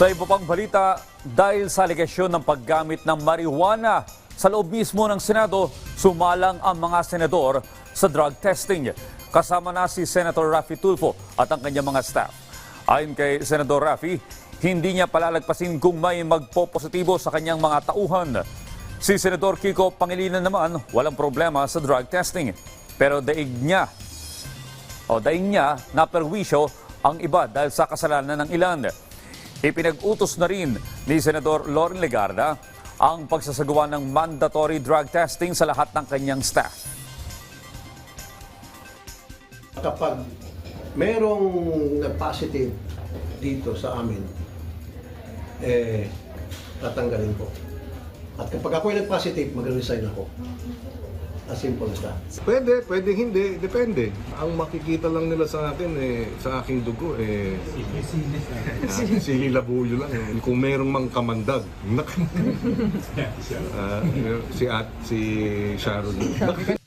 Sa iba pang balita, dahil sa alegasyon ng paggamit ng marijuana sa loob mismo ng Senado, sumalang ang mga senador sa drug testing. Kasama na si Senator Raffy Tulfo at ang kanyang mga staff. Ayon kay Senador Raffy, hindi niya palalagpasin kung may magpopositibo sa kanyang mga tauhan. Si Senador Kiko Pangilinan naman, walang problema sa drug testing. Pero daig niya o daing niya na perwisyo ang iba dahil sa kasalanan ng ilan. Ipinag-utos na rin ni Senador Loren Legarda ang pagsasagawa ng mandatory drug testing sa lahat ng kanyang staff. kapag merong nag-positive dito sa amin, eh, tatanggalin ko. At kapag ako'y nag-positive, mag-resign ako. As simple as that. Pwede, pwede hindi, depende. Ang makikita lang nila sa akin eh, sa aking dugo eh, ah, sili labuyo lang eh. Kung merong mang kamandag, nak- Ah, si at si Sharon. Nak-